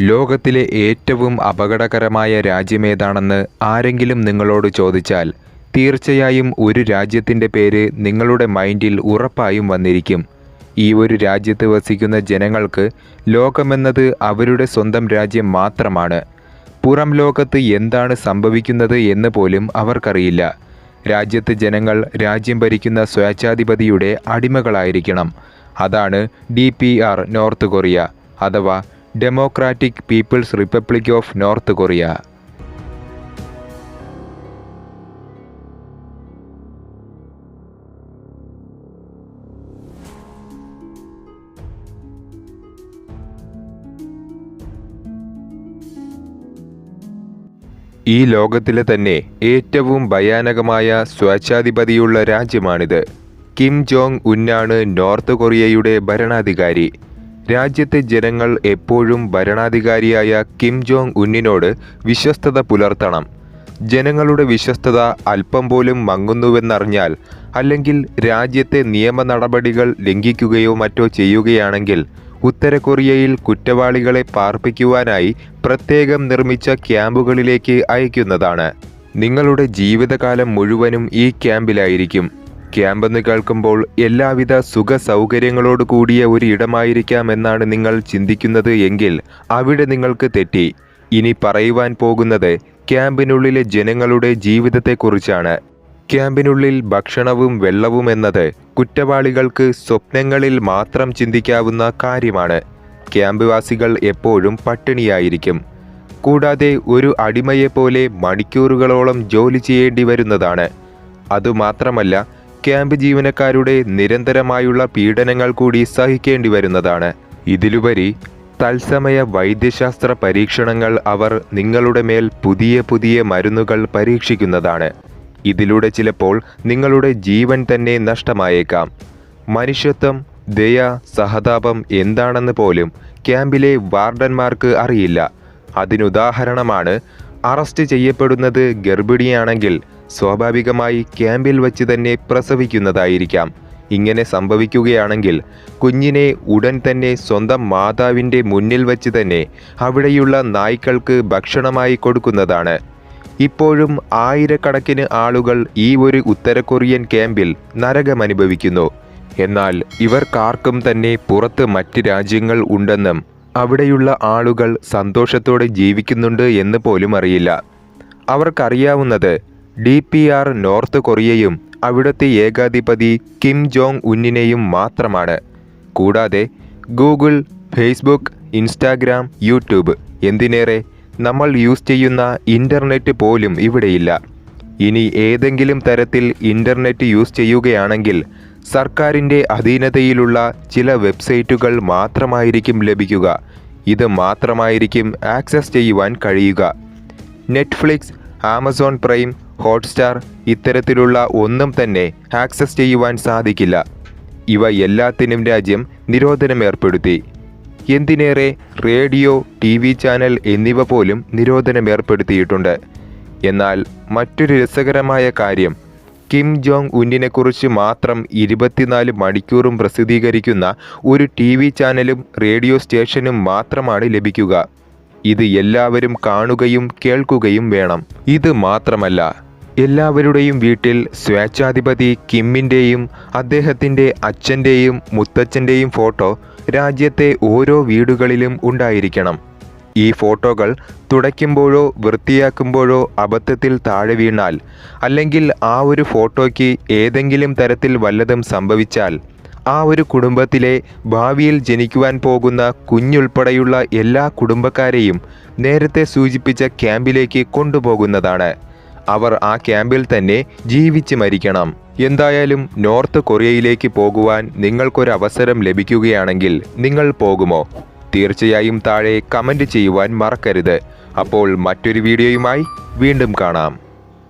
ലോകത്തിലെ ഏറ്റവും അപകടകരമായ രാജ്യമേതാണെന്ന് ആരെങ്കിലും നിങ്ങളോട് ചോദിച്ചാൽ തീർച്ചയായും ഒരു രാജ്യത്തിന്റെ പേര് നിങ്ങളുടെ മൈൻഡിൽ ഉറപ്പായും വന്നിരിക്കും. ഈ ഒരു രാജ്യത്ത് വസിക്കുന്ന ജനങ്ങൾക്ക് ലോകമെന്നത് അവരുടെ സ്വന്തം രാജ്യം മാത്രമാണ്. പുറം ലോകത്ത് എന്താണ് സംഭവിക്കുന്നത് എന്ന് പോലും അവർക്കറിയില്ല. രാജ്യത്ത് ജനങ്ങൾ രാജ്യം ഭരിക്കുന്ന സ്വേച്ഛാധിപതിയുടെ അടിമകളായിരിക്കണം. അതാണ് ഡി നോർത്ത് കൊറിയ അഥവാ Democratic People's Republic of North Korea ഈ ലോകത്തിലെ തന്നെ ഏറ്റവും ഭയാനകമായ സ്വേച്ഛാധിപതിയുള്ള രാജ്യമാണിത്. കിം ജോങ് ഉന്നാണ് നോർത്ത് കൊറിയയുടെ ഭരണാധികാരി. രാജ്യത്തെ ജനങ്ങൾ എപ്പോഴും ഭരണാധികാരിയായ കിം ജോങ് ഉന്നിനോട് വിശ്വസ്തത പുലർത്തണം. ജനങ്ങളുടെ വിശ്വസ്തത അല്പം പോലും മങ്ങുന്നുവെന്നറിഞ്ഞാൽ അല്ലെങ്കിൽ രാജ്യത്തെ നിയമ നടപടികൾ ലംഘിക്കുകയോ മറ്റോ ചെയ്യുകയാണെങ്കിൽ ഉത്തര കൊറിയയിൽ കുറ്റവാളികളെ പാർപ്പിക്കുവാനായി പ്രത്യേകം നിർമ്മിച്ച ക്യാമ്പുകളിലേക്ക് അയക്കുന്നതാണ്. നിങ്ങളുടെ ജീവിതകാലം മുഴുവനും ഈ ക്യാമ്പിലായിരിക്കും. ക്യാമ്പെന്ന് കേൾക്കുമ്പോൾ എല്ലാവിധ സുഖ സൗകര്യങ്ങളോട് കൂടിയ ഒരു ഇടമായിരിക്കാം എന്നാണ് നിങ്ങൾ ചിന്തിക്കുന്നത് എങ്കിൽ അവിടെ നിങ്ങൾക്ക് തെറ്റി. ഇനി പറയുവാൻ പോകുന്നത് ക്യാമ്പിനുള്ളിലെ ജനങ്ങളുടെ ജീവിതത്തെക്കുറിച്ചാണ്. ക്യാമ്പിനുള്ളിൽ ഭക്ഷണവും വെള്ളവും എന്നത് കുറ്റവാളികൾക്ക് സ്വപ്നങ്ങളിൽ മാത്രം ചിന്തിക്കാവുന്ന കാര്യമാണ്. ക്യാമ്പ്വാസികൾ എപ്പോഴും പട്ടിണിയായിരിക്കും. കൂടാതെ ഒരു അടിമയെപ്പോലെ മണിക്കൂറുകളോളം ജോലി ചെയ്യേണ്ടി വരുന്നതാണ്. അതുമാത്രമല്ല ക്യാമ്പ് ജീവനക്കാരുടെ നിരന്തരമായുള്ള പീഡനങ്ങൾ കൂടി സഹിക്കേണ്ടി വരുന്നതാണ്. ഇതിലുപരി തത്സമയ വൈദ്യശാസ്ത്ര പരീക്ഷണങ്ങൾ അവർ നിങ്ങളുടെ മേൽ പുതിയ പുതിയ മരുന്നുകൾ പരീക്ഷിക്കുന്നതാണ്. ഇതിലൂടെ ചിലപ്പോൾ നിങ്ങളുടെ ജീവൻ തന്നെ നഷ്ടമായേക്കാം. മനുഷ്യത്വം ദയ സഹതാപം എന്താണെന്ന് പോലും ക്യാമ്പിലെ വാർഡന്മാർക്ക് അറിയില്ല. അതിനുദാഹരണമാണ് അറസ്റ്റ് ചെയ്യപ്പെടുന്നത് ഗർഭിണിയാണെങ്കിൽ സ്വാഭാവികമായി ക്യാമ്പിൽ വച്ച് തന്നെ പ്രസവിക്കുന്നതായിരിക്കാം. ഇങ്ങനെ സംഭവിക്കുകയാണെങ്കിൽ കുഞ്ഞിനെ ഉടൻ തന്നെ സ്വന്തം മാതാവിന്റെ മുന്നിൽ വച്ച് തന്നെ അവിടെയുള്ള നായ്ക്കൾക്ക് ഭക്ഷണമായി കൊടുക്കുന്നതാണ്. ഇപ്പോഴും ആയിരക്കണക്കിന് ആളുകൾ ഈ ഒരു ഉത്തര കൊറിയൻ ക്യാമ്പിൽ നരകമനുഭവിക്കുന്നു. എന്നാൽ ഇവർക്കാർക്കും തന്നെ പുറത്ത് മറ്റ് രാജ്യങ്ങൾ ഉണ്ടെന്നും അവിടെയുള്ള ആളുകൾ സന്തോഷത്തോടെ ജീവിക്കുന്നുണ്ട് എന്ന് പോലും അറിയില്ല. അവർക്കറിയാവുന്നത് ഡി പി ആർ നോർത്ത് കൊറിയയും അവിടുത്തെ ഏകാധിപതി കിം ജോങ് ഉന്നിനെയും മാത്രമാണ്. കൂടാതെ ഗൂഗിൾ ഫേസ്ബുക്ക് ഇൻസ്റ്റാഗ്രാം യൂട്യൂബ് എന്തിനേറെ നമ്മൾ യൂസ് ചെയ്യുന്ന ഇന്റർനെറ്റ് പോലും ഇവിടെയില്ല. ഇനി ഏതെങ്കിലും തരത്തിൽ ഇന്റർനെറ്റ് യൂസ് ചെയ്യുകയാണെങ്കിൽ സർക്കാരിന്റെ അധീനതയിലുള്ള ചില വെബ്സൈറ്റുകൾ മാത്രമായിരിക്കും ലഭിക്കുക. ഇത് മാത്രമായിരിക്കും ആക്സസ് ചെയ്യുവാൻ കഴിയുക. നെറ്റ്ഫ്ലിക്സ് ആമസോൺ പ്രൈം ഹോട്ട്സ്റ്റാർ ഇത്തരത്തിലുള്ള ഒന്നും തന്നെ ആക്സസ് ചെയ്യുവാൻ സാധിക്കില്ല. ഇവ എല്ലാത്തിനും രാജ്യം നിരോധനം ഏർപ്പെടുത്തി എന്തിനേറെ റേഡിയോ ടി വി ചാനൽ എന്നിവ പോലും നിരോധനം ഏർപ്പെടുത്തിയിട്ടുണ്ട് എന്നാൽ മറ്റൊരു രസകരമായ കാര്യം കിം ജോങ് ഉന്നിനെക്കുറിച്ച് മാത്രം ഇരുപത്തിനാല് മണിക്കൂറും പ്രസിദ്ധീകരിക്കുന്ന ഒരു ടി വി ചാനലും റേഡിയോ സ്റ്റേഷനും മാത്രമാണ് ലഭിക്കുക. ഇത് എല്ലാവരും കാണുകയും കേൾക്കുകയും വേണം. ഇത് മാത്രമല്ല എല്ലാവരുടെയും വീട്ടിൽ സ്വേച്ഛാധിപതി കിമ്മിന്റെയും അദ്ദേഹത്തിന്റെ അച്ഛന്റെയും മുത്തച്ഛന്റെയും ഫോട്ടോ രാജ്യത്തെ ഓരോ വീടുകളിലും ഉണ്ടായിരിക്കണം. ഈ ഫോട്ടോകൾ തുടയ്ക്കുമ്പോഴോ വൃത്തിയാക്കുമ്പോഴോ അബദ്ധത്തിൽ താഴെ വീണാൽ അല്ലെങ്കിൽ ആ ഒരു ഫോട്ടോയ്ക്ക് ഏതെങ്കിലും തരത്തിൽ വല്ലതും സംഭവിച്ചാൽ ആ ഒരു കുടുംബത്തിലെ ഭാവിയിൽ ജനിക്കുവാൻ പോകുന്ന കുഞ്ഞുൾപ്പെടെയുള്ള എല്ലാ കുടുംബക്കാരെയും നേരത്തെ സൂചിപ്പിച്ച ക്യാമ്പിലേക്ക് കൊണ്ടുപോകുന്നതാണ്. അവർ ആ ക്യാമ്പിൽ തന്നെ ജീവിച്ച് മരിക്കണം. എന്തായാലും നോർത്ത് കൊറിയയിലേക്ക് പോകുവാൻ നിങ്ങൾക്കൊരു അവസരം ലഭിക്കുകയാണെങ്കിൽ നിങ്ങൾ പോകുമോ? തീർച്ചയായും താഴെ കമന്റ് ചെയ്യുവാൻ മറക്കരുത്. അപ്പോൾ മറ്റൊരു വീഡിയോയുമായി വീണ്ടും കാണാം.